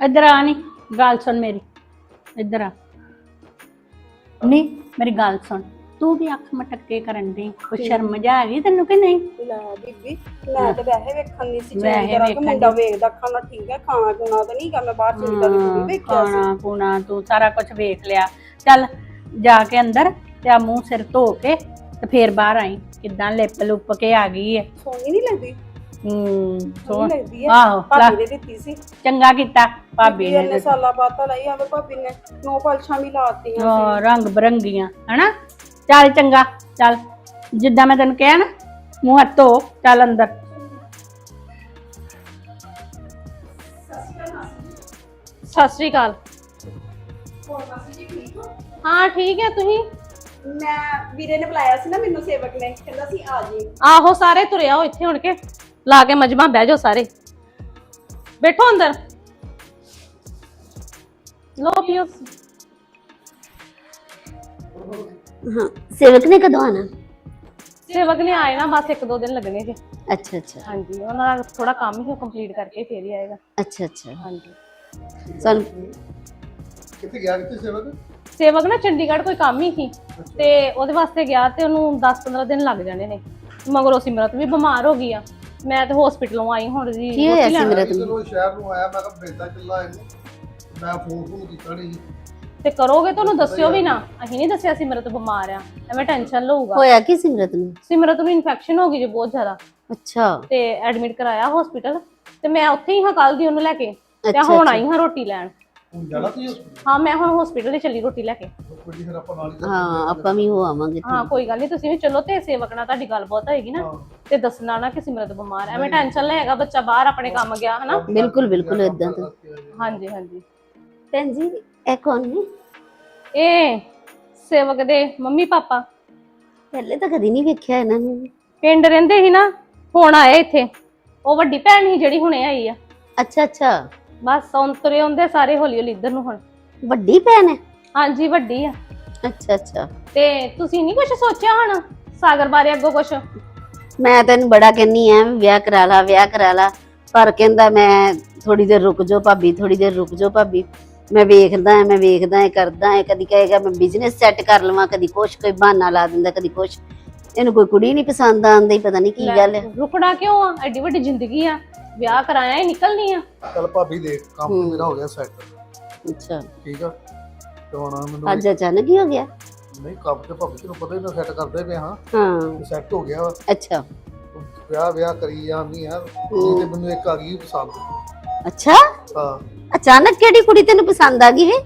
ਇੱਧਰ ਆ ਨੀ ਗੱਲ ਸੁਣ ਮੇਰੀ ਇੱਧਰ ਆ। ਨਹੀਂ। ਮੇਰੀ ਗੱਲ ਸੁਣ ਤੂੰ ਵੀ ਅੱਖ ਮਟਕੇ ਕਰਨ ਦੀ ਕੋਈ ਸ਼ਰਮ ਜਾ ਆ ਗਈ ਤੈਨੂੰ ਕਿ ਨਹੀਂ? ਲੈ ਬੀਬੀ ਲੈ ਤੇ ਵੈਸੇ ਵੇਖਣ ਨਹੀਂ ਸੀ ਵੈਸੇ ਚੰਗੀ ਤਰ੍ਹਾਂ ਕਿ ਵੇਖਣ ਮੁੰਡਾ ਵੇਖਦਾ ਖਾਣਾ ਠੀਕ ਹੈ ਖਾਣਾ ਖੁਣਾ ਤਾਂ ਨਹੀਂ ਗਾ ਮੈਂ ਬਾਹਰ ਚਲੀ ਤਾਂ ਨਹੀਂ ਵੇਖਿਆ ਸੀ। ਖਾਣਾ ਪੂਣਾ ਤੂੰ ਸਾਰਾ ਕੁਝ ਵੇਖ ਲਿਆ। ਚੱਲ ਜਾ ਕੇ ਅੰਦਰ ਤੇ ਆ ਮੂੰਹ ਸਿਰ ਧੋ ਕੇ ਤੇ ਫੇਰ ਬਾਹਰ ਆਈ ਕਿਦਾਂ ਲਿਪ ਲੁੱਪ ਕੇ ਆ ਗਈ ਹੈ ਸੋਹਣੀ ਨਹੀਂ ਲੱਗਦੀ? ਹੂੰ ਸੋਹਣੀ। ਲੱਗਦੀ ਹੈ ਆਹੋ ਭਾਬੀ ਨੇ ਦਿੱਤੀ ਸੀ ਚੰਗਾ ਕੀਤਾ ਭਾਬੀ ਨੇ। ਨੇ ਸਾਲਾ ਬਾਤਾਂ ਲਈ ਆਵੇ ਭਾਬੀ ਨੇ। ਨੋ ਪਲਛਾਂ ਵੀ ਲਾਤੀਆਂ ਉਹ ਰੰਗ ਬਰੰਗੀਆਂ ਹਨਾ? ਚੱਲ ਚੰਗਾ ਚੱਲ। ਜਿੱਦਾਂ ਮੈਂ ਤੈਨੂੰ ਕਿਹਾ ਨਾ ਮੂੰਹ ਹੱਥ ਧੋ ਚੱਲ ਅੰਦਰ। ਸਤਿ ਸ਼੍ਰੀ ਅਕਾਲ। ਹਾਂ? ਠੀਕ ਹੈ ਤੁਸੀਂ? ਮੈਂ ਵੀਰੇ ਨੇ ਬੁਲਾਇਆ ਸੀ ਨਾ ਮੈਨੂੰ ਸੇਵਕ ਨੇ। ਕਹਿੰਦਾ ਸੀ ਆ ਜੀ। ਆਹੋ ਸਾਰੇ ਤੁਰਿਆ ਹੋ ਇੱਥੇ ਹੁਣ ਕੇ। ਲਾ ਕੇ ਮਜਮਾ ਬਹਿ ਜਾਓ ਸਾਰੇ। ਬੈਠੋ ਅੰਦਰ। ਲੋ ਪੀਓ। ਹਾਂ ਸੇਵਕ ਨੇ ਕਦੋਂ ਆਣਾ ਸੇਵਕ ਨੇ ਆਏ ਨਾ ਬਸ ਇੱਕ ਦੋ ਦਿਨ ਲੱਗਣੇ ਜੀ। ਅੱਛਾ ਅੱਛਾ। ਹਾਂਜੀ ਉਹਨਾਂ ਦਾ ਥੋੜਾ ਕੰਮ ਹੀ ਕੰਪਲੀਟ ਕਰਕੇ ਫੇਰ ਹੀ ਆਏਗਾ। ਅੱਛਾ ਅੱਛਾ। ਹਾਂਜੀ। ਸਾਨੂੰ ਕਿੱਥੇ ਗਿਆ ਕਿੱਥੇ ਸੇਵਕ? ਸੇਵਕ ਨਾ ਚੰਡੀਗੜ੍ਹ ਕੋਈ ਕੰਮ ਹੀ ਸੀ। ਤੇ ਉਹਦੇ ਵਾਸਤੇ ਗਿਆ ਤੇ ਉਹਨੂੰ 10-15 ਦਿਨ ਲੱਗ ਜਾਣੇ ਨੇ। ਮਗਰੋਂ ਸਿਮਰਤ ਵੀ ਬਿਮਾਰ ਹੋ ਗਈ ਆ। ਮੈਂ ਤੇ ਹਸਪੀਟਲੋਂ ਆਈ ਹੁਣ ਜੀ ਕੀ ਹੋਇਆ। ਸਿਮਰਤ ਨੂੰ ਜਦੋਂ ਸ਼ਹਿਰ ਨੂੰ ਆਇਆ ਮੈਂ ਕਿਹਾ ਬੇਟਾ ਚੱਲਾ ਇਹਨੂੰ ਮੈਂ ਫੋਨ ਫੋਨ ਕੀਤਾ ਨਹੀਂ ਤੇ ਕਰੋਗੇ ਤੁਹਾਨੂੰ ਦੱਸਿਓ ਵੀ ਨਾ। ਅਸੀਂ ਨਹੀਂ ਦੱਸਿਆ ਸਿਮਰਤ ਬਿਮਾਰ ਆ। ਐਵੇਂ ਟੈਨਸ਼ਨ ਲਊਗਾ। ਹੋਇਆ ਕੀ ਸਿਮਰਤ ਨੂੰ? ਸਿਮਰਤ ਨੂੰ ਇਨਫੈਕਸ਼ਨ ਹੋ ਗਈ ਜੀ ਬਹੁਤ ਜ਼ਿਆਦਾ। ਅੱਛਾ। ਤੇ ਐਡਮਿਟ ਕਰਾਇਆ ਹਸਪੀਟਲ ਤੇ ਮੈਂ ਉੱਥੇ ਹੀ ਹਾਂ ਕੱਲ ਦੀ ਉਹਨੂੰ ਲੈ ਕੇ। ਤੇ ਹੁਣ। ਆਈ ਹਾਂ ਰੋਟੀ ਲੈਣ। ਹੁਣ ਜਾਣਾ ਤੀ ਹਸਪੀਟਲ ਹਾਂ ਮੈਂ ਹੁਣ ਹਸਪੀਟਲ ਹੀ ਚੱਲੀ ਰੋਟੀ ਲੈ ਕੇ। ਕੋਈ ਫਿਰ ਆਪਾਂ ਨਾਲ ਹੀ ਹਾਂ ਆਪਾਂ ਵੀ ਹੋ ਆਵਾਂਗੇ ਹਾਂ ਕੋਈ ਗੱਲ ਨਹੀਂ ਤੁਸੀਂ ਵੀ ਚਲੋ ਤੇ ਸੇਵਕ ਨਾਲ ਤੁਹਾਡੀ ਗੱਲ ਬਹੁਤ ਹੋਏਗੀ ਨਾ। ਤੇ ਦੱਸਣਾ ਨਾ ਕਿ ਸਿਮਰਤ ਬਿਮਾਰ ਐ। ਐਵੇਂ ਟੈਨਸ਼ਨ ਲਏਗਾ ਬੱਚਾ ਬਾਹਰ ਆਪਣੇ ਕੰਮ ਗਿਆ ਹਨਾ? ਬਿਲਕੁਲ ਬਿਲਕੁਲ ਇਦਾਂ ਤਾਂ। ਹਾਂਜੀ ਹਾਂਜੀ। ਭੈਣ ਜੀ ਇਹ ਕੌਣ ਨੇ? ਇਹ ਸੇਵਕ ਦੇ ਮੰਮੀ ਪਾਪਾ। ਪਹਿਲੇ ਤਾਂ ਕਦੀ ਨਹੀਂ ਵੇਖਿਆ ਇਹਨਾਂ ਨੂੰ। ਪਿੰਡ ਰਹਿੰਦੇ ਸੀ ਨਾ ਹੁਣ ਆਏ ਇੱਥੇ। ਉਹ ਵੱਡੀ ਭੈਣ ਸੀ ਜਿਹੜੀ ਹੁਣੇ ਆਈ ਆ। ਅੱਛਾ ਅੱਛਾ। ਬਸ ਔਂਤਰੇ ਹੁੰਦੇ ਸਾਰੇ ਹੌਲੀ ਹੌਲੀ ਇੱਧਰ ਨੂੰ ਹੁਣ। ਵੱਡੀ ਭੈਣ ਹੈ? ਹਾਂਜੀ ਵੱਡੀ ਆ। ਅੱਛਾ ਅੱਛਾ। ਤੇ ਤੁਸੀਂ ਨਹੀਂ ਕੁਝ ਸੋਚਿਆ ਹੁਣ? ਸਾਗਰ ਬਾਰੇ ਅੱਗੋਂ ਕੁਝ ਮੈਂ ਤੈਨੂੰ ਬੜਾ ਕਹਿੰਨੀ ਆ ਵਿਆਹ ਕਰਾ ਲਾ ਵਿਆਹ ਕਰਾ ਲਾ। ਪਰ ਕਹਿੰਦਾ ਮੈਂ ਥੋੜੀ ਦੇਰ ਰੁਕ ਜਾਓ ਭਾਬੀ ਥੋੜੀ ਦੇਰ ਰੁਕ ਜਾਓ ਭਾਬੀ। ਮੈਂ ਵੇਖਦਾ ਮੈਂ ਵੇਖਦਾ ਇਹ ਕਰਦਾ ਇਹ ਕਦੀ ਕਹੇਗਾ ਮੈਂ ਬਿਜ਼ਨਸ ਸੈੱਟ ਕਰ ਲਵਾਂ ਕਦੀ ਕੁਛ ਕੋਈ ਬਹਾਨਾ ਲਾ ਦਿੰਦਾ ਕਦੀ ਕੁਛ। ਇਹਨੂੰ ਕੋਈ ਕੁੜੀ ਨਹੀਂ ਪਸੰਦ ਆਉਂਦੀ ਪਤਾ ਨਹੀਂ ਕੀ ਗੱਲ ਹੈ ਰੁਕਣਾ ਕਿਉਂ ਆ? ਐਡੀ ਵੱਡੀ ਜ਼ਿੰਦਗੀ ਆ। ਵਿਆਹ ਕਰਾਇਆ ਹੀ ਨਿਕਲਣੀ ਆ। ਚੱਲ ਭਾਬੀ ਦੇ ਕੰਮ ਤੇ ਮੇਰਾ ਹੋ ਗਿਆ ਸੈੱਟ ਅੱਛਾ। ਠੀਕ ਆ? ਤੇ ਹੁਣ ਮੈਨੂੰ ਅੱਜ ਅਚਾਨਕ ਹੀ ਹੋ ਗਿਆ? ਨਹੀਂ ਕੰਮ ਤੇ ਭਾਬੀ ਤੈਨੂੰ ਪਤਾ ਹੀ ਮੈਂ ਸੈੱਟ ਕਰਦੇ ਪਏ ਹਾਂ। ਹਾਂ। ਸੈੱਟ ਹੋ ਗਿਆ ਵਾ। ਅੱਛਾ। ਵਿਆਹ ਵਿਆਹ ਕਰੀ ਜਾਂਦੀ ਆ। ਤੇ ਮੈਨੂੰ ਇੱਕ ਆ ਗਈ ਪਸੰਦ। ਅੱਛਾ? ਹਾਂ। ਅਚਾਨਕ ਕਿਹੜੀ ਕੁੜੀ ਤੈਨੂੰ ਪਸੰਦ ਆ ਗਈ ਵੇ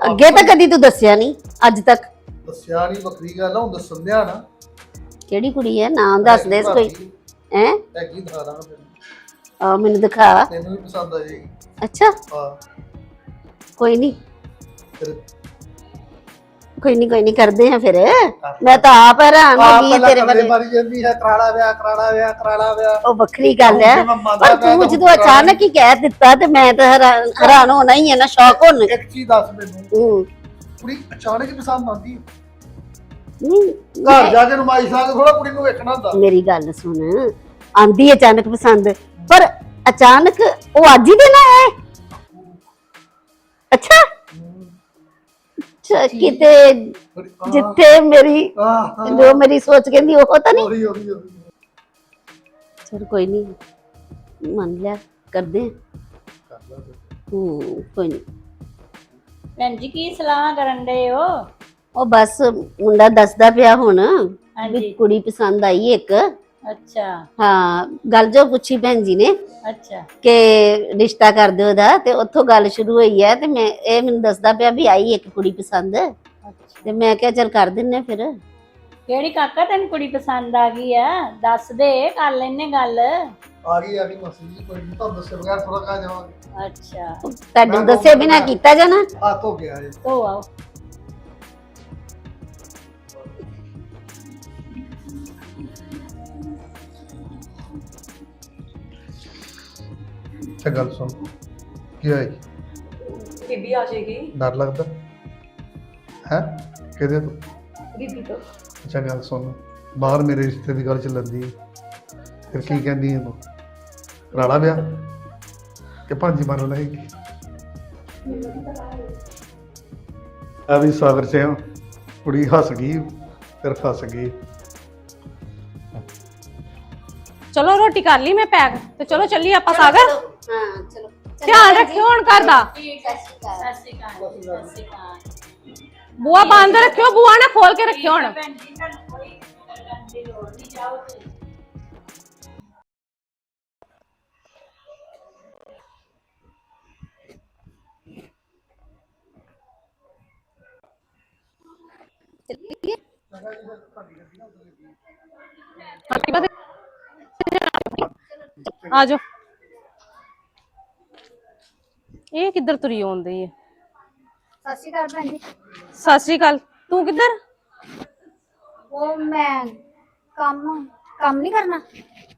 ਅੱਗੇ ਤਾਂ ਕਦੀ ਤੂੰ ਦੱਸਿਆ ਨਹੀਂ ਅੱਜ ਤੱਕ। ਦੱਸਿਆ ਨਹੀਂ ਵੱਖਰੀ ਗੱਲ ਆ ਹੁਣ ਦੱਸਣ ਦਿਆ ਨਾ। ਕਿਹੜੀ ਕੁੜੀ ਹੈ ਨਾਮ ਦੱਸ ਦੇ ਕੋਈ। ਹੈ? ਹੈਗੀ ਦਿਖਾ ਦਾਂਗਾ ਤੈਨੂੰ। ਆ ਮੈਨੂੰ ਦਿਖਾ। ਤੈਨੂੰ ਵੀ ਪਸੰਦ ਆ ਜਾਏਗੀ ਅੱਛਾ। ਹਾਂ। ਕੋਈ ਨਹੀਂ ਫਿਰ ਕੋਈ ਨਹੀਂ ਕੋਈ ਨਹੀਂ ਕਰਦੇ ਆ ਫਿਰ। ਮੈਂ ਤਾਂ ਆਪ ਹੈਰਾਨ ਹੋ ਗਈ ਤੇਰੇ ਬਾਰੇ। ਮਾਰੀ ਜਾਂਦੀ ਹੈ ਕਰਾੜਾ ਵਿਆਹ ਕਰਾੜਾ ਵਿਆਹ ਕਰਾੜਾ ਵਿਆਹ। ਉਹ ਵੱਖਰੀ ਗੱਲ ਹੈ। ਪਰ ਤੂੰ ਜਦੋਂ ਅਚਾਨਕ ਹੀ ਕਹਿ ਦਿੱਤਾ ਤੇ ਮੈਂ ਤਾਂ ਹੈਰਾਨ ਹੋਣਾ ਹੀ ਹੈ ਨਾ ਸ਼ੌਕ ਹੋਣਾ। ਇੱਕ ਚੀਜ਼ ਦੱਸ ਮੈਨੂੰ। ਹੂੰ। ਕੁੜੀ ਅਚਾਨਕ ਹੀ ਪਸੰਦ ਆਉਂਦੀ ਹੈ। ਨਹੀਂ ਘਰ ਜਾ ਕੇ ਨਮਾਈ ਸਾਗ ਥੋੜਾ ਕੁੜੀ ਨੂੰ ਵੇਖਣਾ ਹੁੰਦਾ। ਮੇਰੀ ਗੱਲ ਸੁਣ। ਆਂਦੀ ਅਚਾਨਕ ਪਸੰਦ। ਅਚਾਨਕ ਉਹ ਅੱਜ ਹੀ ਦਿਨ ਆਇਆ ਹੈ? ਅੱਛਾ। ਅੱਛਾ, ਕਿਤੇ ਜਿੱਥੇ ਮੇਰੀ ਆਹ, ਜੋ ਮੇਰੀ ਸੋਚ ਕਹਿੰਦੀ ਉਹ ਤਾਂ ਨਹੀਂ? ਹੋਰੀ ਹੋਰੀ ਹੋਰੀ ਚਲ ਕੋਈ ਨਹੀਂ। ਮੰਨ ਲਿਆ ਕਰਦੇ ਹਾਂ। ਕਰ ਲਾ ਫਿਰ। ਹੂੰ ਕੋਈ ਨਹੀਂ। ਭੈਣ ਜੀ ਕੀ ਸਲਾਹ ਕਰਨ ਦੇ ਹੋ? ਉਹ ਬਸ ਮੁੰਡਾ ਦੱਸਦਾ ਪਿਆ ਹੁਣ ਹਾਂਜੀ। ਕੁੜੀ ਪਸੰਦ ਆਈ ਇੱਕ। ਅੱਛਾ। ਹਾਂ ਗੱਲ ਜੋ ਪੁੱਛੀ ਭੈਣ ਜੀ ਨੇ ਅੱਛਾ। ਕਿ ਰਿਸ਼ਤਾ ਕਰ ਦਿਓ ਉਹਦਾ ਤੇ ਉੱਥੋਂ ਗੱਲ ਸ਼ੁਰੂ ਹੋਈ ਹੈ ਤੇ ਮੈਂ ਇਹ ਮੈਨੂੰ ਦੱਸਦਾ ਪਿਆ ਵੀ ਆਈ ਇੱਕ ਕੁੜੀ ਪਸੰਦ। ਤੇ ਮੈਂ ਕਿਹਾ ਚਲ ਕਰ ਦਿੰਨੇ ਫਿਰ। ਕਿਹੜੀ ਕਾਕਾ ਤੈਨੂੰ ਕੁੜੀ ਪਸੰਦ ਆ ਗਈ ਆ? ਦੱਸ ਦੇ ਕਰ ਲੈਨੇ ਗੱਲ। ਆ ਗਈ ਆ ਗਈ ਮਸੀ ਜੀ ਕੋਈ ਨਹੀਂ ਤੁਹਾਨੂੰ ਦੱਸੇ ਬਗੈਰ ਥੋੜਾ ਕਾ ਜਾਵਾਂਗੇ ਅੱਛਾ। ਤੁਹਾਨੂੰ ਦੱਸੇ ਬਿਨਾ ਕੀਤਾ ਜਾਣਾ? ਹੱਥ ਹੋ ਗਿਆ ਜੀ ਧੋ ਆਓ। ਤੇ ਗੱਲ ਸੁਣ। ਕੀ ਹੋਇਆ ਜੀ? ਬੀਬੀ ਆ ਜਾਏਗੀ। ਡਰ ਲੱਗਦਾ? ਹੈ? ਕਿਹਦੇ ਤੋਂ? ਬੀਬੀ ਤੋਂ। ਅੱਛਾ ਗੱਲ ਸੁਣ। ਬਾਹਰ ਮੇਰੇ ਰਿਸ਼ਤੇ ਦੀ ਗੱਲ ਚੱਲਦੀ ਹੈ ਫਿਰ ਕੀ ਕਹਿੰਦੀ ਹੈ ਤੂੰ ਰਾੜਾ ਵਿਆਹ? ਕਿ ਭਾਂਜੀ ਮਾਰੋ ਲਏਗੀ ਆ ਵੀ ਸਾਗਰ ਸਿੰਘ ਕੁੜੀ ਹੱਸ ਗਈ ਫਿਰ ਫਸ ਗਈ। ਚਲੋ ਰੋਟੀ ਕਰ ਲਈ ਮੈਂ ਪੈਕ। ਤੇ ਚਲੋ ਚੱਲੀਏ ਆਪਾਂ ਸਾਗਰ। ਹਾਂ ਚਲੋ। ਧਿਆਨ ਰੱਖਿਓ ਹੁਣ ਘਰ ਦਾ ਬੂਆ ਬੰਦ ਰੱਖਿਓ ਬੂਆ ਨਾ ਖੋਲ ਕੇ ਰੱਖਿਓ ਹੁਣ। ਆ ਜਾਓ ਇਹ ਕਿੱਧਰ ਤੁਰੀ ਆਉਂਦੀ ਹੈ? ਸਤਿ ਸ਼੍ਰੀ ਅਕਾਲ ਭੈਣ ਜੀ। ਸਤਿ ਸ਼੍ਰੀ ਅਕਾਲ। ਤੂੰ ਕਿੱਧਰ? ਉਹ ਮੈਂ ਕੰਮ ਕੰਮ ਨਹੀਂ ਕਰਨਾ।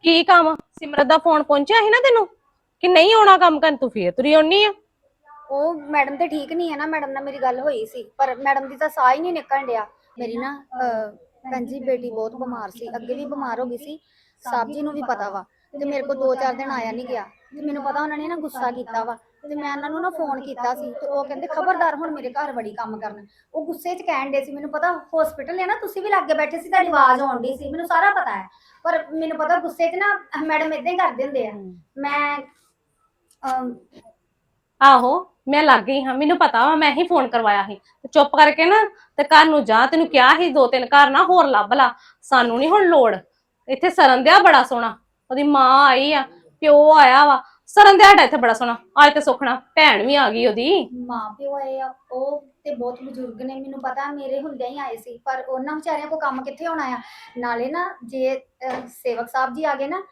ਕੀ ਕੰਮ? ਸਿਮਰਤ ਦਾ ਫੋਨ ਪਹੁੰਚਿਆ ਸੀ ਨਾ ਤੈਨੂੰ? ਕਿ ਨਹੀਂ ਆਉਣਾ ਕੰਮ ਕਰਨ ਤੂੰ ਫੇਰ ਤੁਰੀ ਆਉਣੀ ਆ? ਉਹ ਮੈਡਮ ਤੇ ਠੀਕ ਨਹੀਂ ਹੈ ਨਾ ਮੈਡਮ ਨਾਲ ਮੇਰੀ ਗੱਲ ਹੋਈ ਸੀ। ਪਰ ਮੈਡਮ ਦੀ ਤਾਂ ਸਾਹ ਹੀ ਨਹੀਂ ਨਿਕਲਣ ਡਿਆ। ਮੇਰੀ ਨਾ ਅਹ, ਭੈਣ ਜੀ ਬੇਟੀ ਬਹੁਤ ਬਿਮਾਰ ਸੀ। ਅੱਗੇ ਵੀ ਬਿਮਾਰ ਹੋ ਗਈ ਸੀ। ਸਾਹਿਬ ਜੀ ਨੂੰ ਵੀ ਪਤਾ ਵਾ। ਤੇ ਮੇਰੇ ਕੋਲ 2-4 ਦਿਨ ਆਇਆ ਨਹੀਂ ਗਿਆ। ਤੇ ਮੈਨੂੰ ਪਤਾ ਉਹਨਾਂ ਨੇ ਨਾ ਗੁੱਸਾ ਕੀਤਾ ਵਾ। ਤੇ ਮੈਂ ਉਹਨਾਂ ਨੂੰ ਨਾ ਫੋਨ ਕੀਤਾ ਸੀ ਤੇ ਉਹ ਕਹਿੰਦੇ ਖਬਰਦਾਰ ਹੁਣ ਮੇਰੇ ਘਰ ਬੜੀ ਕੰਮ ਕਰਨ। ਉਹ ਗੁੱਸੇ 'ਚ ਕਹਿਣ ਦੇ ਸੀ ਮੈਨੂੰ ਪਤਾ ਹਸਪੀਟਲ ਹੈ ਨਾ ਤੁਸੀਂ ਵੀ ਲਾਗੇ ਬੈਠੇ ਸੀ ਤੁਹਾਡੀ ਆਵਾਜ਼ ਆਉਣ ਡਈ ਸੀ ਮੈਨੂੰ ਸਾਰਾ ਪਤਾ ਹੈ। ਪਰ ਮੈਨੂੰ ਪਤਾ ਗੁੱਸੇ 'ਚ ਨਾ ਮੈਡਮ ਇਦਾਂ ਹੀ ਕਰਦੇ ਹੁੰਦੇ ਆ। ਮੈਂ ਅਮ, ਆਹੋ ਮੈਂ ਲੱਗ ਗਈ ਹਾਂ ਮੈਨੂੰ ਪਤਾ ਵਾ ਮੈਂ ਹੀ ਫੋਨ ਕਰਵਾਇਆ ਸੀ। ਤੇ ਚੁੱਪ ਕਰਕੇ ਨਾ ਤੇ ਘਰ ਨੂੰ ਜਾ ਤੈਨੂੰ ਕਿਹਾ ਸੀ ਦੋ ਤਿੰਨ ਘਰ ਨਾ ਹੋਰ ਲੱਭ ਲਾ ਸਾਨੂੰ ਨਹੀਂ ਹੁਣ ਲੋੜ। ਇੱਥੇ ਸਰਨ ਦਿਆ ਬੜਾ ਸੋਹਣਾ ਉਹਦੀ ਮਾਂ ਆਈ ਆ ਪਿਓ ਆਇਆ ਵਾ ਸਰਨ ਦਿਆ ਸਾਡਾ ਇੱਥੇ ਬੜਾ ਸੋਹਣਾ। ਅੱਜ ਤੇ ਸੁਖਣਾ ਭੈਣ ਵੀ ਆ ਗਈ ਉਹਦੀ। ਮਾਂ ਪਿਓ ਆਏ ਆ ਉਹ ਤੇ ਬਹੁਤ ਬਜ਼ੁਰਗ ਨੇ ਮੈਨੂੰ ਪਤਾ ਮੇਰੇ ਹੁੰਦਿਆਂ ਹੀ ਆਏ ਸੀ ਪਰ ਉਹਨਾਂ ਵਿਚਾਰਿਆਂ ਕੋ ਕੰਮ ਕਿੱਥੇ ਹੋਣਾ ਆ? ਨਾਲੇ ਨਾ ਜੇ ਅਹ, ਸੇਵਕ ਸਾਹਿਬ ਜੀ ਆ ਗਏ ਨਾ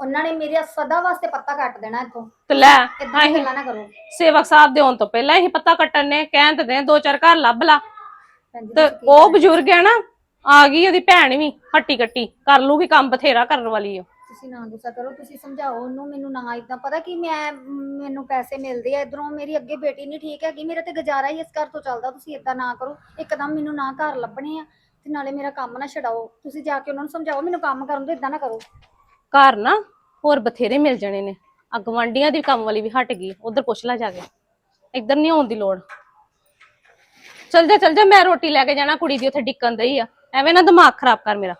ਉਹਨਾਂ ਨੇ ਮੇਰੇ ਸਦਾ ਵਾਸਤੇ ਪੱਤਾ ਕੱਟ ਦੇਣਾ ਇੱਥੋਂ। ਤੇ ਲੈ ਇਦਾਂ ਦੀ ਅਸੀਂ ਗੱਲਾਂ ਨਾ ਕਰੋ। ਸੇਵਕ ਸਾਹਿਬ ਦੇ ਆਉਣ ਤੋਂ ਪਹਿਲਾਂ ਹੀ ਪੱਤਾ ਕੱਟਣ ਨੇ ਕਹਿਣ ਤੇ ਦੇ ਦੋ ਚਾਰ ਘਰ ਲੱਭ ਲਾ। ਭੈਣ ਜੀ, ਤੇ ਤੁਸੀਂ ਕੀ ਉਹ? ਬਜ਼ੁਰਗ ਹੈ ਨਾ ਆ ਗਈ ਉਹਦੀ ਭੈਣ ਵੀ ਹੱਟੀ ਕੱਟੀ। ਕਰ ਲੂਗੀ ਕੰਮ ਬਥੇਰਾ ਕਰਨ ਵਾਲੀ ਆ। ਤੁਸੀਂ ਨਾ ਗੁੱਸਾ ਕਰੋ, ਤੁਸੀਂ ਸਮਝਾਓ ਉਹਨੂੰ, ਮੈਨੂੰ ਨਾ ਇਦਾਂ ਪਤਾ ਕਿ ਮੈਂ, ਮੈਨੂੰ ਪੈਸੇ ਮਿਲਦੇ ਆ, ਇਧਰੋਂ ਮੇਰੀ ਅੱਗੇ ਬੇਟੀ ਨਹੀਂ ਠੀਕ ਹੈਗੀ, ਮੇਰਾ ਤੇ ਗੁਜ਼ਾਰਾ ਹੀ ਇਸ ਘਰ ਤੋਂ ਚੱਲਦਾ, ਤੁਸੀਂ ਇਦਾਂ ਨਾ ਕਰੋ, ਇੱਕਦਮ ਮੈਨੂੰ ਨਾ ਘਰ ਲੱਭਣੇ ਆ, ਤੇ ਨਾਲੇ ਮੇਰਾ ਕੰਮ ਨਾ ਛਡਾਓ, ਤੁਸੀਂ ਜਾ ਕੇ ਉਹਨਾਂ ਨੂੰ ਸਮਝਾਓ, ਮੈਨੂੰ ਕੰਮ ਕਰਨ ਤੋਂ ਇਦਾਂ ਨਾ ਕਰੋ। ਘਰ ਨਾ ਹੋਰ ਬਥੇਰੇ ਮਿਲ ਜਾਣੇ ਨੇ ਆ ਗਵਾਂਢੀਆਂ ਦੀ ਕੰਮ ਵਾਲੀ ਵੀ ਹਟ ਗਈ, ਉਧਰ ਪੁੱਛ ਲੈ ਜਾ ਕੇ, ਇੱਧਰ ਨਹੀਂ ਆਉਣ ਦੀ ਲੋੜ। ਚਲ ਜਾ ਚਲ ਜਾ, ਮੈਂ ਰੋਟੀ ਲੈ ਕੇ ਜਾਣਾ, ਕੁੜੀ ਦੀ ਉੱਥੇ ਡਿੱਕਣ ਦਈ ਆ, ਐਵੇਂ ਨਾ ਦਿਮਾਗ ਖਰਾਬ ਕਰ ਮੇਰਾ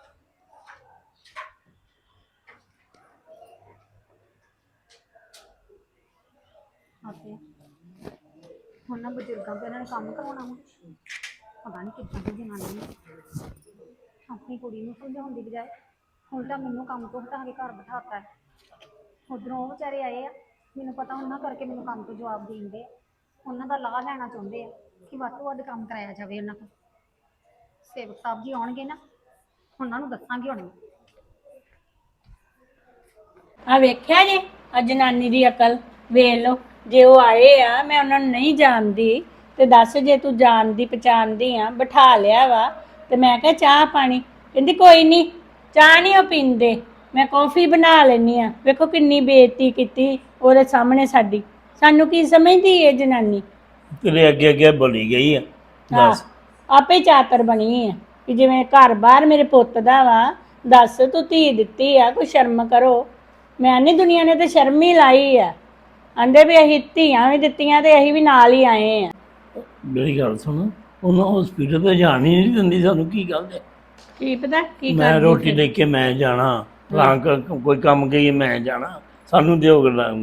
ਆਪੇ ਹੁਣ ਬਜ਼ੁਰਗਾਂ ਤੋਂ ਇਹਨਾਂ ਨੇ ਕੰਮ ਕਰਾਉਣਾ ਵਾ। ਪਤਾ ਨਹੀਂ ਕਿੱਦਾਂ ਦੀ ਜਨਾਨੀ ਹੈ ਆਪਣੀ ਕੁੜੀ ਨੂੰ ਸਮਝਾਉਣ ਦੀ ਬਜਾਏ ਉਲਟਾ ਮੈਨੂੰ ਕੰਮ ਤੋਂ ਹਟਾ ਕੇ ਘਰ ਬਿਠਾਤਾ ਹੈ। ਉਧਰੋਂ ਉਹ ਵਿਚਾਰੇ ਆਏ ਆ, ਮੈਨੂੰ ਪਤਾ ਉਹਨਾਂ ਕਰਕੇ ਮੈਨੂੰ ਕੰਮ ਤੋਂ ਜਵਾਬ ਦੇਂਦੇ ਉਹਨਾਂ ਦਾ ਲਾਹ ਲੈਣਾ ਚਾਹੁੰਦੇ ਆ ਕਿ ਵੱਧ ਤੋਂ ਵੱਧ ਕੰਮ ਕਰਾਇਆ ਜਾਵੇ ਉਹਨਾਂ ਕੋਲ। ਸੇਵਕ ਸਾਹਿਬ ਜੀ ਆਉਣਗੇ ਨਾ, ਉਹਨਾਂ ਨੂੰ ਦੱਸਾਂਗੇ ਹੁਣ। ਆ ਵੇਖਿਆ ਜੇ ਆ ਜਨਾਨੀ ਦੀ ਅਕਲ। ਵੇਖ ਲਓ। ਜੇ ਉਹ ਆਏ ਆ ਮੈਂ ਉਹਨਾਂ ਨੂੰ ਨਹੀਂ ਜਾਣਦੀ ਤੇ ਦੱਸ ਜੇ ਤੂੰ ਜਾਣਦੀ ਪਛਾਣਦੀ ਆ ਬਿਠਾ ਲਿਆ ਵਾ ਤੇ ਮੈਂ ਕਿਹਾ ਚਾਹ ਪਾਣੀ। ਕਹਿੰਦੀ ਕੋਈ ਨਹੀਂ ਚਾਹ ਨਹੀਂ ਉਹ ਪੀਂਦੇ। ਮੈਂ ਕੌਫੀ ਬਣਾ ਲੈਣੀ ਆ। ਵੇਖੋ ਕਿੰਨੀ ਬੇਇੱਜ਼ਤੀ ਕੀਤੀ ਉਹਦੇ ਸਾਹਮਣੇ ਸਾਡੀ। ਸਾਨੂੰ ਕੀ ਸਮਝਦੀ ਇਹ ਜਨਾਨੀ? ਤੇਰੇ ਅੱਗੇ ਅੱਗੇ ਬੋਲੀ ਗਈ ਆ। ਹਾਂ, ਦੱਸ। ਆਪੇ ਚਾਤਰ ਬਣੀ ਆ ਕਿ ਜਿਵੇਂ ਘਰ ਬਾਹਰ ਮੇਰੇ ਪੁੱਤ ਦਾ ਵਾ ਦੱਸ ਤੂੰ ਧੀ ਦਿੱਤੀ ਆ ਕੋਈ ਸ਼ਰਮ ਕਰੋ। ਮੈਂ ਨਹੀਂ ਦੁਨੀਆ ਨੇ ਤੇ ਸ਼ਰਮ ਹੀ ਲਾਈ ਆ। ਆਂਦੇ ਵੀ ਅਸੀਂ ਧੀਆਂ ਵੀ ਦਿੱਤੀਆਂ ਤੇ ਅਸੀਂ ਵੀ ਨਾਲ ਹੀ ਆਏ ਆ। ਮੇਰੀ ਗੱਲ ਸੁਣ ਉਹਨਾਂ ਹਸਪੀਟਲ ਤੇ ਜਾਣ ਹੀ ਨਹੀਂ ਦਿੰਦੀ ਸਾਨੂੰ ਕੀ ਗੱਲ ਹੈ? ਕੀ ਪਤਾ ਕੀ ਮੈਂ ਕਰਦੀ ਰੋਟੀ। ਲੈ ਕੇ ਮੈਂ ਜਾਣਾ ਰੰਗ ਕੋਈ ਕੰਮ ਗਈ ਮੈਂ ਜਾਣਾ ਸਾਨੂੰ ਦਿਓ ਗੱਲਾਂ।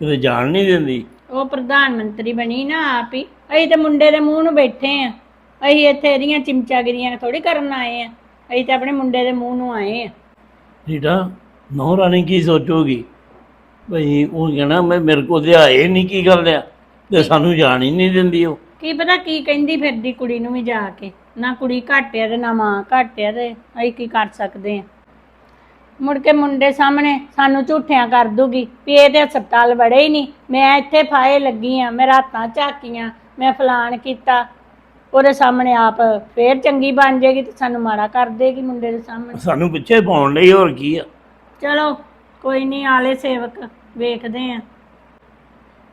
ਕਿਤੇ ਜਾਣ ਨਹੀਂ ਦਿੰਦੀ। ਉਹ ਪ੍ਰਧਾਨ ਮੰਤਰੀ ਬਣੀ ਨਾ ਆਪ ਹੀ ਅਸੀਂ ਤੇ ਮੁੰਡੇ ਦੇ ਮੂੰਹ ਨੂੰ ਬੈਠੇ ਆ। ਅਸੀਂ ਇੱਥੇ ਇਹਦੀਆਂ ਚਿਮਚਾਗਿਰੀਆਂ ਥੋੜੀ ਕਰਨ ਆਏ ਆ। ਅਸੀਂ ਤੇ ਆਪਣੇ ਮੁੰਡੇ ਦੇ ਮੂੰਹ ਨੂੰ ਆਏ ਆ। ਰੀਟਾ ਨੌ ਰਾਣੀ ਕੀ ਸੋਚੋਗੀ? ਭਈ ਉਹ ਕਹਿਣਾ ਮੈਂ ਮੇਰੇ ਕੋਲ ਤੇ ਆਏ ਨਹੀਂ ਕੀ ਗੱਲ ਆ ਤੇ ਸਾਨੂੰ ਜਾਣ ਹੀ ਨਹੀਂ ਦਿੰਦੀ ਉਹ। ਕੀ ਪਤਾ ਕੀ ਕਹਿੰਦੀ ਫਿਰਦੀ ਕੁੜੀ ਨੂੰ ਵੀ ਜਾ ਕੇ। ਨਾ ਕੁੜੀ ਘੱਟ ਆ ਤੇ ਨਾ ਮਾਂ ਘੱਟ ਆ ਤੇ ਅਸੀਂ ਕੀ ਕਰ ਸਕਦੇ ਆ। ਮੁੜ ਕੇ ਮੁੰਡੇ ਸਾਹਮਣੇ ਸਾਨੂੰ ਝੂਠਿਆਂ ਕਰ ਦੂਗੀ ਵੀ ਇਹ ਤੇ ਹਸਪਤਾਲ ਵੜੇ ਹੀ ਨਹੀਂ। ਮੈਂ ਇੱਥੇ ਫਾਏ ਲੱਗੀ ਆ ਮੈਂ ਰਾਤਾਂ ਝਾਕੀਆਂ ਮੈਂ ਫਲਾਨ ਕੀਤਾ। ਉਹਦੇ ਸਾਹਮਣੇ ਆਪ ਫੇਰ ਚੰਗੀ ਬਣ ਜਾਏਗੀ ਤੇ ਸਾਨੂੰ ਮਾੜਾ ਕਰ ਦੇਗੀ ਮੁੰਡੇ ਦੇ ਸਾਹਮਣੇ। ਸਾਨੂੰ ਪਿੱਛੇ ਪਾਉਣ ਲਈ ਹੋਰ ਕੀ ਆ। ਚਲੋ ਕੋਈ ਨਹੀਂ ਆਲੇ ਸੇਵਕ ਵੇਖਦੇ ਆ।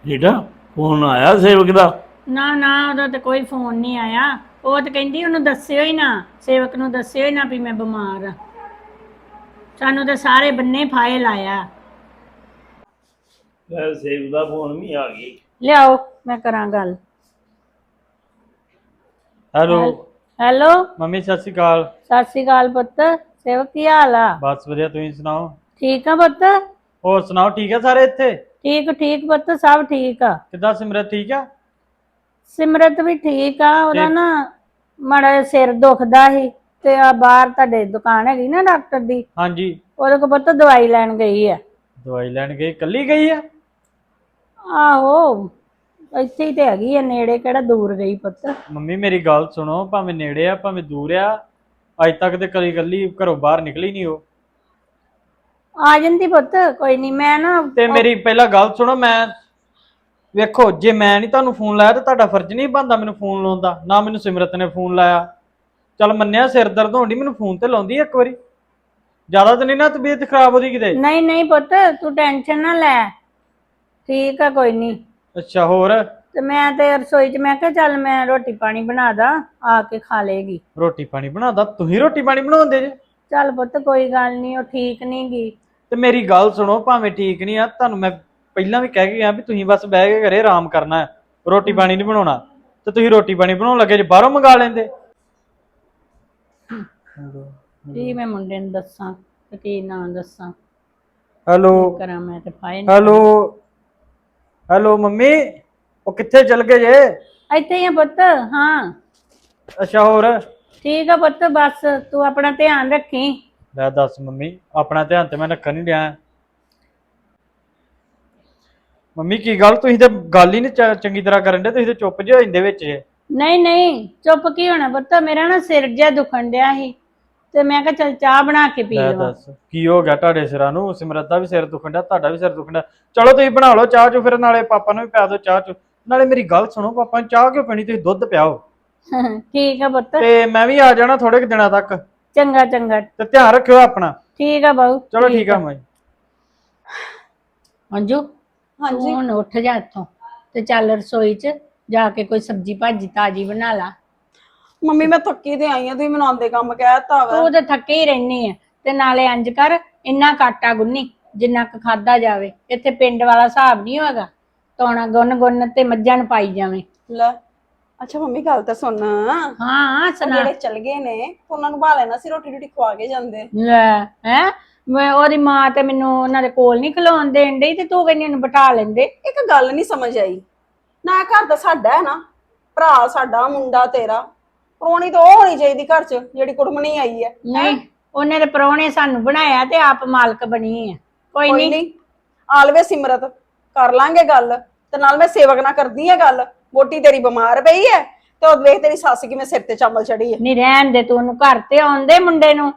ਰੀਟਾ ਫੋਨ ਆਇਆ ਸੇਵਕ ਦਾ? ਨਾ ਨਾ ਉਹਦਾ ਤੇ ਕੋਈ ਫੋਨ ਨਹੀਂ ਆਇਆ। ਉਹ ਤੇ ਕਹਿੰਦੀ ਉਹਨੂੰ ਦੱਸਿਓ ਹੀ ਨਾ ਸੇਵਕ ਨੂੰ ਦੱਸਿਓ ਹੀ ਨਾ ਵੀ ਮੈਂ ਬਿਮਾਰ ਆ। ਸਾਨੂੰ ਤਾਂ ਸਾਰੇ ਬੰਨੇ ਫਾਇਲ ਆਇਆ। ਸੇਵਕ ਦਾ ਫੋਨ ਵੀ ਆ ਗਈ। ਲਿਆਓ ਮੈਂ ਕਰਾਂ ਗੱਲ। Hello hello. ਮੰਮੀ ਸਤਿ ਸ਼੍ਰੀ ਅਕਾਲ। ਸਤਿ ਸ਼੍ਰੀ ਅਕਾਲ ਪੁੱਤ ਸੇਵਕ ਕੀ ਹਾਲ ਆ? ਬਸ ਵਧੀਆ ਤੁਸੀਂ ਸੁਣਾਓ? ਠੀਕ ਆ ਪੁੱਤ? ਹੋਰ ਸੁਣਾਓ ਠੀਕ ਹੈ ਸਾਰੇ ਇੱਥੇ? ਠੀਕ ਠੀਕ ਪੁੱਤ ਸਭ ਠੀਕ ਆ। ਕਿੱਦਾਂ ਸਿਮਰਤ ਠੀਕ ਆ? ਸਿਮਰਤ ਵੀ ਠੀਕ ਆ ਉਹਦਾ। ਨਾ ਮਾੜਾ ਜਿਹਾ ਸਿਰ ਦੁਖਦਾ ਸੀ ਤੇ ਆ ਬਾਹਰ ਤੁਹਾਡੇ ਦੁਕਾਨ ਹੈਗੀ ਨਾ ਡਾਕਟਰ ਦੀ ਹਾਂਜੀ। ਉਹਦੇ ਕੋਲ ਪੁੱਤ ਦਵਾਈ ਲੈਣ ਗਈ ਆ। ਦਵਾਈ ਲੈਣ ਗਈ ਕੱਲੀ ਗਈ ਆ? ਆਹੋ ਇੱਥੇ ਹੀ ਤੇ ਹੈਗੀ ਆ ਨੇੜੇ ਕਿਹੜਾ ਦੂਰ ਗਈ ਪੁੱਤ। ਮੰਮੀ ਮੇਰੀ ਗੱਲ ਸੁਣੋ ਭਾਵੇਂ ਨੇੜੇ ਆ ਭਾਵੇਂ ਦੂਰ ਆ ਅੱਜ ਤੱਕ ਤੇ ਕਦੀ ਕੱਲੀ ਘਰੋਂ ਬਾਹਰ ਨਿਕਲੀ ਨਹੀਂ ਉਹ। ਆ ਜਾਂਦੀ ਪੁੱਤ ਕੋਈ ਨਹੀਂ ਮੈਂ ਨਾ ਤੇ ਮੇਰੀ ਪਹਿਲਾਂ ਗੱਲ ਸੁਣੋ ਮੈਂ ਵੇਖੋ ਜੇ ਮੈਂ ਨਹੀਂ ਤੁਹਾਨੂੰ ਫੋਨ ਲਾਇਆ ਤਾਂ ਤੁਹਾਡਾ ਫਰਜ਼ ਨਹੀਂ ਬਣਦਾ ਮੈਨੂੰ ਫੋਨ ਲਾਉਣ ਦਾ ਨਾ ਮੈਨੂੰ ਸਿਮਰਤ ਨੇ ਫੋਨ ਲਾਇਆ। ਚੱਲ ਮੰਨਿਆ ਸਿਰ ਦਰਦ ਹੋਣ ਮੈਨੂੰ ਫੋਨ ਤੇ ਲਾਉਂਦੀ ਇੱਕ ਵਾਰੀ। ਜ਼ਿਆਦਾ ਤਾਂ ਨਹੀਂ ਨਾ ਤਬੀਅਤ ਖਰਾਬ ਉਹਦੀ ਕਿਤੇ। ਨਹੀਂ ਨਹੀਂ ਪੁੱਤ ਤੂੰ ਟੈਨਸ਼ਨ ਨਾ ਲੈ। ਠੀਕ ਆ ਕੋਈ ਨਹੀਂ ਅੱਛਾ ਹੋਰ? ਤੇ ਮੈਂ ਤੇ ਰਸੋਈ 'ਚ ਮੈਂ ਕਿਹਾ ਚੱਲ ਮੈਂ ਰੋਟੀ ਪਾਣੀ ਬਣਾ ਦਾਂ ਆ ਕੇ ਖਾ ਲੇਗੀ ਰੋਟੀ ਪਾਣੀ ਬਣਾਦਾ ਤੁਸੀਂ ਰੋਟੀ ਪਾਣੀ ਬਣਾਉਂਦੇ ਜੇ? ਚੱਲ ਪੁੱਤ ਕੋਈ ਗੱਲ ਨਹੀਂ ਉਹ ਠੀਕ ਨਹੀਂ ਗੀ। ਤੇ ਮੇਰੀ ਗੱਲ ਸੁਣੋ ਭਾਵੇਂ ਠੀਕ ਨਹੀਂ ਆ ਤੁਹਾਨੂੰ ਮੈਂ ਪਹਿਲਾਂ ਵੀ ਕਹਿ ਕੇ ਗਿਆ ਵੀ ਤੁਸੀਂ ਬਸ ਬਹਿ ਕੇ ਘਰੇ ਆਰਾਮ ਕਰਨਾ ਹੈ ਰੋਟੀ ਪਾਣੀ ਨਹੀਂ ਬਣਾਉਣਾ। ਤੇ ਤੁਸੀਂ ਰੋਟੀ ਪਾਣੀ ਬਣਾਉਣ ਲੱਗੇ ਜੇ ਬਾਹਰੋਂ ਮੰਗਾ ਲੈਂਦੇ। ਕੀ ਮੈਂ ਮੁੰਡੇ ਨੂੰ ਦੱਸਾਂ ਤੇ ਕੀ ਨਾ ਦੱਸਾਂ। ਹੈਲੋ। ਕਰਾਂ ਮੈਂ ਤੇ ਫਾਇਨ ਹੈਲੋ। ਹੈਲੋ ਮੰਮੀ ਉਹ ਕਿੱਥੇ ਚਲ ਗਏ ਜੇ? ਇੱਥੇ ਹੀ ਆ ਪੁੱਤ ਹਾਂ। ਅੱਛਾ ਹੋਰ? ਠੀਕ ਆ ਪੁੱਤ ਬਸ ਤੂੰ ਆਪਣਾ ਧਿਆਨ ਰੱਖੀ। ਲੈ ਦੱਸ ਮੰਮੀ ਆਪਣਾ ਧਿਆਨ ਤੇ ਮੈਂ ਰੱਖਣ ਨਹੀਂ ਡਿਆ। ਮੰਮੀ ਕੀ ਗੱਲ? ਤੁਸੀਂ ਤੇ ਗੱਲ ਹੀ ਨਹੀਂ ਚੰਗੀ ਤਰ੍ਹਾਂ ਕਰਨ ਦੇ ਤੁਸੀਂ ਤੇ ਚੁੱਪ ਜਿਹੇ ਹੋ ਜਾਂਦੇ ਵਿੱਚ ਜੇ। ਨਹੀਂ ਨਹੀਂ ਚੁੱਪ ਕੀ ਹੋਣਾ ਪੁੱਤ? ਮੇਰਾ ਨਾ ਸਿਰ ਜਿਹਾ ਦੁਖਣ ਡਿਆ ਸੀ ਤੇ ਮੈਂ ਕਿਹਾ ਚੱਲ ਚਾਹ ਬਣਾ ਕੇ ਪੀ ਲੈ ਲਵਾਂ। ਦੱਸ ਕੀ ਹੋ ਗਿਆ ਤੁਹਾਡੇ ਸਿਰਾਂ ਨੂੰ? ਸਿਮਰਤ ਦਾ ਵੀ ਸਿਰ ਦੁਖਣ ਡਿਆ ਤੁਹਾਡਾ ਵੀ ਸਿਰ ਦੁਖਣ ਡਿਆ। ਚਲੋ ਤੁਸੀਂ ਬਣਾ ਲਓ ਚਾਹ ਚੋ ਫਿਰ ਨਾਲੇ ਪਾਪਾ ਨੂੰ ਵੀ ਪਿਆ ਦਿਓ ਚਾਹ ਚੋ। ਨਾਲੇ ਮੇਰੀ ਗੱਲ ਸੁਣੋ ਪਾਪਾ ਨੂੰ ਚਾਹ ਕਿਉਂ ਪੀਣੀ? ਤੁਸੀਂ ਦੁੱਧ ਪਿਆਓ। ਠੀਕ ਆ ਪੁੱਤ। ਤੇ ਮੈਂ ਵੀ ਆ ਜਾਣਾ ਥੋੜੇ ਕੁ ਦਿਨਾਂ ਤੱਕ। ਚੰਗਾ ਚੰਗਾ। ਤੇ ਧਿਆਨ ਰੱਖਿਓ ਆਪਣਾ। ਠੀਕ ਆ ਬਾਊ। ਚਲੋ ਠੀਕ ਆ ਮਾਈ। ਮੰਜੂ ਹਾਂਜੀ। ਹੁਣ ਉੱਠ ਜਾ ਇੱਥੋਂ ਤੇ ਚੱਲ ਰਸੋਈ 'ਚ ਜਾ ਕੇ ਕੋਈ ਸਬਜੀ ਭਾਜੀ ਤਾਜੀ ਬਣਾ ਲਾ। ਮੰਮੀ ਮੈਂ ਥੱਕੀ ਤੇ ਆਈ ਆ ਤੁਸੀਂ ਮੈਨੂੰ ਆਂਦੇ ਕੰਮ ਕਹਿਤਾ ਵਾ। ਤੂੰ ਤੇ ਥੱਕੇ ਹੀ ਰਹਿਨੀ ਆ ਤੇ ਨਾਲੇ ਇੰਜ ਕਰ ਇੰਨਾ ਕਾਟਾ ਗੁੰਨੀ ਜਿੰਨਾ ਕੁ ਖਾਦਾ ਜਾਵੇ। ਇੱਥੇ ਪਿੰਡ ਵਾਲਾ ਹਿਸਾਬ ਨਹੀਂ ਹੋਗਾ। ਤੋਣਾ ਗੁੰਨ ਗੁੰਨ ਤੇ ਮੱਝਾਂ ਨੂੰ ਪਾਈ ਜਾਵੇਂ। ਲੈ। ਅੱਛਾ ਮੰਮੀ ਗੱਲ ਤਾਂ ਸੁਣ। ਉਹ ਹਾਂ ਸੁਣਾ। ਜਿਹੜੇ ਚਲ ਗਏ ਨੇ ਉਹਨਾਂ ਨੂੰ ਬਾ ਲੈਣਾ ਸੀ ਰੋਟੀ ਰੋਟੀ ਖਵਾ ਕੇ ਜਾਂਦੇ। ਲੈ ਹੈ? ਮੈਂ ਉਹਦੀ ਮਾਂ ਤੇ ਮੈਨੂੰ ਉਹਨਾਂ ਦੇ ਕੋਲ ਨਹੀਂ ਖਲੋਣ ਦੇਣ ਡਈ ਤੇ ਤੂੰ ਕਹਿੰਦੀ ਉਹਨੂੰ ਬਿਠਾ ਲੈਂਦੇ। ਇੱਕ ਗੱਲ ਨਹੀਂ ਸਮਝ ਆਈ। ਨਾ ਇਹ ਘਰ ਦਾ ਸਾਡਾ ਹੈ ਨਾ। ਭਰਾ ਸਾਡਾ ਮੁੰਡਾ ਤੇਰਾ। ਪ੍ਰੋਣੀ ਤਾਂ ਉਹ ਹੋਣੀ ਚਾਹੀਦੀ ਘਰ 'ਚ ਜਿਹੜੀ ਕੁੜਮਣੀ ਆਈ ਹੈ। ਨਹੀਂ ਉਹਨੇ ਤੇ ਪਰੌਣੇ ਸਾਨੂੰ ਬਣਾਇਆ ਤੇ ਆਪ ਮਾਲਕ ਬਣੀ ਆ ਕੋਈ ਕੋਈ ਨਹੀਂ। ਨਹੀਂ ਆਲਵੇ ਸਿਮਰਤ ਕਰ ਲਾਂਗੇ ਗੱਲ। ਤੇ ਨਾਲ ਮੈਂ ਸੇਵਕ ਨਾਲ ਕਰਦੀ ਆ ਗੱਲ। ਵੋਟੀ ਤੇਰੀ ਬਿਮਾਰ ਪਈ ਹੈ ਤੇ ਉਹ ਵੇਖ ਤੇਰੀ ਸੱਸ ਕਿਵੇਂ ਸਿਰ ਤੇ ਚੰਬਲ ਚੜੀ ਹੈ ਨਹੀਂ ਰਹਿਣ ਦੇ ਤੂੰ ਉਹਨੂੰ ਘਰ ਤੇ ਆਉਂਦੇ ਮੁੰਡੇ ਨੂੰ।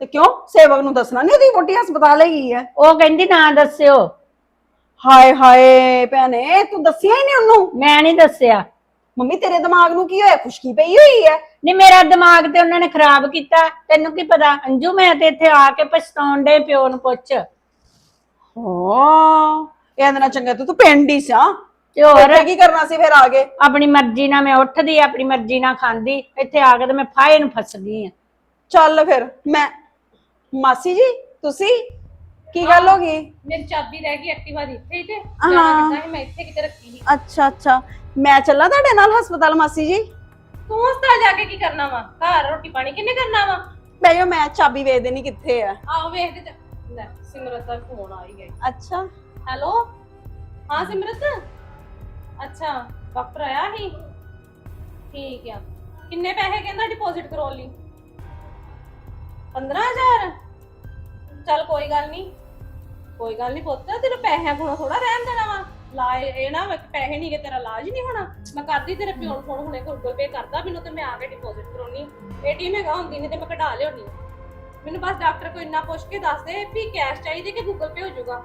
ਤੇ ਕਿਉਂ? ਸੇਵਕ ਨੂੰ ਦੱਸਣਾ ਨਹੀਂ ਉਹਦੀ ਵੋਟੀ ਹਸਪਤਾਲ ਹੈਗੀ ਹੈ ਉਹ ਕਹਿੰਦੀ ਨਾ ਦੱਸਿਓ। ਹਾਏ ਹਾਏ ਭੈਣੇ ਤੂੰ ਦੱਸਿਆ ਹੀ ਨਹੀਂ ਉਹਨੂੰ? ਮੈਂ ਨਹੀਂ ਦੱਸਿਆ। ਮੰਮੀ ਤੇਰੇ ਦਿਮਾਗ ਨੂੰ ਕੀ ਹੋਇਆ? ਖੁਸ਼ਕੀ ਪਈ ਹੋਈ ਹੈ ਨਹੀਂ ਮੇਰਾ ਦਿਮਾਗ ਤੇ ਉਹਨਾਂ ਨੇ ਖਰਾਬ ਕੀਤਾ। ਤੈਨੂੰ ਕੀ ਪਤਾ? ਅੰਜੂ ਮੈਂ ਤੇ ਇੱਥੇ ਆ ਕੇ ਪਛਤਾਉਣ ਦੇ ਪਿਓ ਨੂੰ ਪੁੱਛ। ਹਾਂ ਇਹਦੇ ਨਾਲ ਚੰਗਾ ਤੂੰ ਤੂੰ ਪਿੰਡ ਹੀ ਸਾਂ। ਤੇ ਹੋਰ? ਇੱਥੇ ਕੀ ਕਰਨਾ ਸੀ ਫਿਰ ਆ ਕੇ? ਆਪਣੀ ਮਰਜ਼ੀ ਨਾਲ ਮੈਂ ਉੱਠਦੀ ਆਪਣੀ ਮਰਜ਼ੀ ਨਾਲ ਖਾਂਦੀ ਇੱਥੇ ਆ ਕੇ ਤੇ ਮੈਂ ਫਾਇ ਨੂੰ ਫਸ ਗਈ ਆ। ਚੱਲ ਫਿਰ ਮੈਂ ਮਾਸੀ ਜੀ ਤੁਸੀਂ? ਕੀ ਗੱਲ ਹੋ ਗਈ? ਮੇਰੀ ਚਾਬੀ ਰਹਿ ਗਈ ਐਕਟਿਵਾ ਦੀ ਇੱਥੇ ਹੀ ਤੇ। ਹਾਂ। ਜਾਣਾ ਕਿੱਦਾਂ ਸੀ ਮੈਂ ਇੱਥੇ ਕਿਤੇ ਰੱਖੀ ਸੀ। ਅੱਛਾ ਅੱਛਾ। ਮੈਂ ਚੱਲਾਂ ਤੁਹਾਡੇ ਨਾਲ ਹਸਪਤਾਲ ਮਾਸੀ ਜੀ? ਤੂੰ ਹਸਪਤਾਲ ਜਾ ਕੇ ਕੀ ਕਰਨਾ ਵਾ? ਘਰ ਰੋਟੀ ਪਾਣੀ ਕਿੰਨੇ ਕਰਨਾ ਵਾ? ਬਈਓ ਮੈਂ ਚਾਬੀ ਵੇਚ ਦੇਣੀ ਕਿੱਥੇ ਆ। ਆਓ ਵੇਖਦੇ ਤੇ ਲੈ ਸਿਮਰਤ ਦਾ ਫੋਨ ਆ ਹੀ ਗਿਆ। ਅੱਛਾ। ਹੈਲੋ? ਹਾਂ ਸਿਮਰਤ? ਅੱਛਾ ਡਾਕਟਰ ਆਇਆ ਸੀ? ਠੀਕ ਆ। ਕਿੰਨੇ ਪੈਸੇ ਕਹਿੰਦਾ ਡਿਪੋਜ਼ਿਟ ਕਰਵਾਉਣ ਲਈ? 15000 ਚੱਲ ਕੋਈ ਗੱਲ ਨਹੀਂ ਕੋਈ ਗੱਲ ਨਹੀਂ ਪੁੱਤ, ਤੈਨੂੰ ਪੈਸਿਆਂ ਕੋਲੋਂ ਥੋੜਾ ਰਹਿਣ ਦੇਣਾ ਵਾ। ਲਾ ਇਹ ਨਾ ਵਾ ਕਿ ਪੈਸੇ ਨਹੀਂ ਕਿ ਤੇਰਾ ਇਲਾਜ ਨਹੀਂ ਹੋਣਾ। ਮੈਂ ਕਰਦੀ ਤੇਰੇ ਪਿਓ ਨੂੰ ਫੋਨ ਹੁਣੇ ਗੂਗਲ ਪੇ ਕਰਦਾ ਮੈਨੂੰ ਤੇ ਮੈਂ ਆ ਕੇ ਡਿਪੋਜ਼ਿਟ ਕਰਾਉਣੀ। ਏਟੀਐਮ ਹੈਗਾ ਹੁੰਦੀ ਨਹੀਂ ਤੇ ਮੈਂ ਕਢਾ ਲਿਆਉਣੀ ਮੈਨੂੰ ਬਸ ਡਾਕਟਰ ਕੋਈ ਇੰਨਾ ਪੁੱਛ ਕੇ ਦੱਸ ਦੇ ਵੀ ਕੈਸ਼ ਚਾਹੀਦੀ ਕਿ ਗੂਗਲ ਪੇ ਹੋ ਜਾਊਗਾ।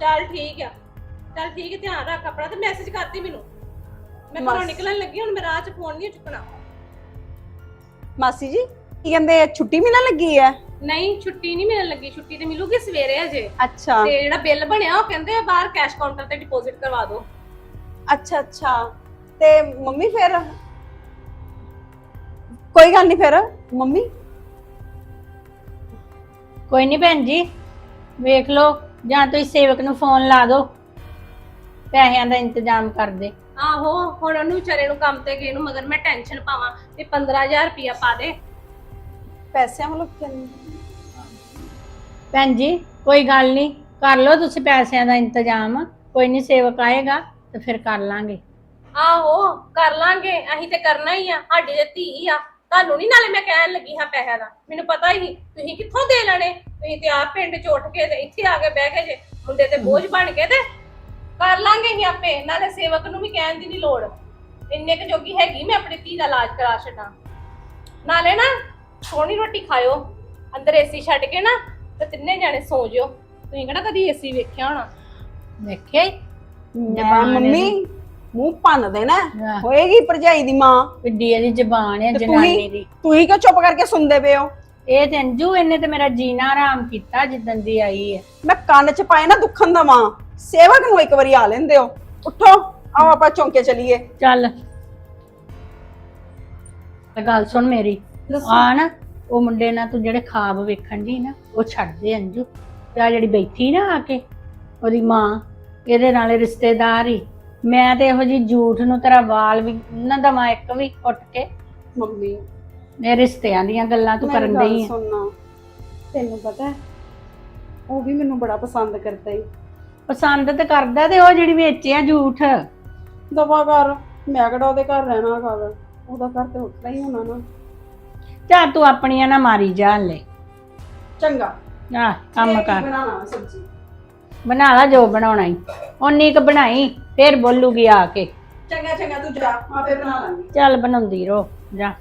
ਚੱਲ ਠੀਕ ਆ। ਚੱਲ ਠੀਕ ਹੈ ਧਿਆਨ ਰੱਖ ਆਪਣਾ ਤੇ ਮੈਸੇਜ ਕਰਦੀ ਮੈਨੂੰ। ਮੈਂ ਘਰੋਂ ਬਸ। ਨਿਕਲਣ ਲੱਗੀ ਹੁਣ ਮੈਂ ਰਾਹ 'ਚ ਫੋਨ ਨਹੀਂ ਚੁੱਕਣਾ। ਮਾਸੀ ਜੀ ਕੀ ਕਹਿੰਦੇ ਛੁੱਟੀ ਮਿਲਣ ਲੱਗੀ ਹੈ? ਨਹੀਂ ਛੁੱਟੀ ਨਹੀਂ ਮਿਲਣ ਲੱਗੀ ਛੁੱਟੀ ਤੇ ਮਿਲੂਗੀ ਸਵੇਰੇ ਅਜੇ। ਅੱਛਾ। ਤੇ ਜਿਹੜਾ ਬਿੱਲ ਬਣਿਆ ਉਹ ਕਹਿੰਦੇ ਬਾਹਰ ਕੈਸ਼ ਕਾਊਂਟਰ ਤੇ ਡਿਪੋਜ਼ਿਟ ਕਰਵਾ ਦਿਓ। ਅੱਛਾ ਅੱਛਾ। ਤੇ ਮੰਮੀ ਫਿਰ? ਕੋਈ ਗੱਲ ਨਹੀਂ ਫਿਰ ਮੰਮੀ? ਕੋਈ ਨਹੀਂ ਭੈਣ ਜੀ ਵੇਖ ਲਓ ਜਾਂ ਤੁਸੀਂ ਸੇਵਕ ਨੂੰ ਫੋਨ ਲਾ ਦਿਓ। ਪੈਸਿਆਂ ਦਾ ਇੰਤਜ਼ਾਮ ਕਰ ਦੇ ਆਹੋ ਹੁਣ ਉਹਨੂੰ ਵਿਚਾਰੇ ਨੂੰ ਕੰਮ ਤੇ ਗਏ ਨੂੰ ਮਗਰ ਮੈਂ ਟੈਨਸ਼ਨ ਪਾਵਾਂ ਵੀ 15000 ਰੁਪਇਆ ਪਾ ਦੇ। ਪੈਸਿਆਂ ਵੱਲੋਂ ਕਿੰਨੇ ਭੈਣ ਜੀ ਕੋਈ ਗੱਲ ਨਹੀਂ ਕਰ ਲਓ ਤੁਸੀਂ ਪੈਸਿਆਂ ਦਾ ਇੰਤਜ਼ਾਮ ਕੋਈ ਨਹੀਂ ਸੇਵਕ ਆਏਗਾ ਤੇ ਫਿਰ ਕਰ ਲਾਂਗੇ। ਆਹੋ ਕਰ ਲਾਂਗੇ ਅਸੀਂ ਤੇ ਕਰਨਾ ਹੀ ਆ ਸਾਡੀ ਤੇ ਧੀ ਆ। ਤੁਹਾਨੂੰ ਨਹੀਂ ਨਾਲੇ ਮੈਂ ਕਹਿਣ ਲੱਗੀ ਹਾਂ ਪੈਸਿਆਂ ਦਾ ਮੈਨੂੰ ਪਤਾ ਹੀ ਤੁਸੀਂ ਕਿੱਥੋਂ ਦੇ ਲੈਣੇ? ਤੁਸੀਂ ਤੇ ਆਪ ਪਿੰਡ ਚ ਉੱਠ ਕੇ ਤੇ ਇੱਥੇ ਆ ਕੇ ਬਹਿ ਗਏ ਜੇ ਮੁੰਡੇ ਤੇ ਬੋਝ ਬਣ ਕੇ ਤੇ ਕਰ ਲਾਂਗੇ ਹੀ ਆਪੇ ਨਾਲੇ ਸੇਵਕ ਨੂੰ ਵੀ ਕਹਿਣ ਦੀ ਨਹੀਂ ਲੋੜ। ਇੰਨੇ ਕੁ ਜੋਗੀ ਹੈਗੀ ਮੈਂ ਆਪਣੀ ਧੀ ਦਾ ਇਲਾਜ ਕਰਾ ਛੱਡਾਂ। ਨਾਲੇ ਨਾ ਸੋਹਣੀ ਰੋਟੀ ਖਾਇਓ ਅੰਦਰ ਏਸੀ ਛੱਡ ਕੇ ਨਾ ਤੇ ਤਿੰਨੇ ਜਾਣੇ ਸੌ ਜਿਓ। ਤੁਸੀਂ ਕਿਹੜਾ ਕਦੀ ਏਸੀ ਵੇਖਿਆ ਹੋਣਾ? ਵੇਖਿਆ ਈ? ਮੈਂ ਮੰਮੀ ਮੂੰਹ ਭੰਨ ਦੇਣਾ ਆਹ, ਹੋਏਗੀ ਭਰਜਾਈ ਦੀ ਮਾਂ। ਕਿੱਡੀ ਇਹਦੀ ਜ਼ਬਾਨ ਹੈ ਤੇ ਜਨਾਨੀ ਤੁਸੀਂ- ਦੀ ਤੁਸੀਂ ਕਿਉਂ ਚੁੱਪ ਕਰਕੇ ਸੁਣਦੇ ਪਏ ਹੋ? ਇਹ ਤੇ ਅੰਜੂ ਇਹਨੇ ਤੇ ਮੇਰਾ ਜੀਣਾ ਆਰਾਮ ਕੀਤਾ ਜਿੱਦਣ ਦੀ ਆਈ ਹੈ। ਮੈਂ ਕੰਨ 'ਚ ਪਾਏ ਨਾ ਦੁੱਖਣ ਦਾ ਮਾਂ। ਸੇਵਕ ਨੂੰ ਇੱਕ ਵਾਰੀ ਆ ਲੈਂਦੇ ਹੋ। ਉੱਠੋ ਆਓ ਆਪਾਂ ਚੌਂਕੇ ਚਲੀਏ। ਚੱਲ। ਤੇ ਗੱਲ ਸੁਣ ਮੇਰੀ। ਆ ਨਾ ਉਹ ਮੁੰਡੇ ਨਾਲ ਤੂੰ ਜਿਹੜੇ ਖਾਬ ਵੇਖਣ ਦੀ ਨਾ ਉਹ ਛੱਡ ਦੇ ਅੰਜੂ। ਤੇ ਆ ਜਿਹੜੀ ਬੈਠੀ ਨਾ ਆ ਕੇ ਉਹਦੀ ਮਾਂ ਇਹਦੇ ਨਾਲੇ ਰਿਸ਼ਤੇਦਾਰ ਹੀ। ਮੈਂ ਤੇ ਇਹੋ ਜੀ ਝੂਠ ਨੂੰ ਤੇਰਾ ਵਾਲ ਵੀ ਨਾ ਦਵਾਂ ਇੱਕ ਵੀ ਉੱਟ ਕੇ। ਮੰਮੀ ਇਹ ਰਿਸ਼ਤਿਆਂ ਦੀਆਂ ਗੱਲਾਂ ਤੂੰ ਕਰਨ ਡਈ ਸੁਣਨਾ। ਤੈਨੂੰ ਪਤਾ ਹੈ, ਉਹ ਵੀ ਮੈਨੂੰ ਬੜਾ ਪਸੰਦ ਕਰਦਾ ਈ। ਪਸੰਦ ਤੇ ਕਰਦਾ ਤੇ ਉਹ ਜਿਹੜੀ ਵੇਚਿਆ ਝੂਠ। ਦਵਾ ਕਰ ਮੈਂ ਕਿਹੜਾ ਉਹਦੇ ਘਰ ਰਹਿਣਾ ਖਾਵੇ ਉਹਦਾ ਘਰ ਤੇ ਉੱਠਣਾ ਹੀ ਹੋਣਾ ਨਾ। ਚਾ ਤੂੰ ਆਪਣੀਆਂ ਨਾ ਮਾਰੀ ਜਾ ਲੈ ਚੰਗਾ। ਆ ਕੰਮ ਕਰ। ਸਬਜ਼ੀ? ਬਣਾ ਲਾ ਜੋ ਬਣਾਉਣਾ ਈ। ਉਨੀ ਕ ਬਣਾਈ ਫੇਰ ਬੋਲੂਗੀ ਆ ਕੇ। ਚੰਗਾ ਚੰਗਾ ਤੂੰ ਜਾ ਆਪੇ ਬਣਾ ਲਾਂਗੀ। ਚੱਲ ਬਣਾਉਂਦੀ ਰੋ ਜਾ।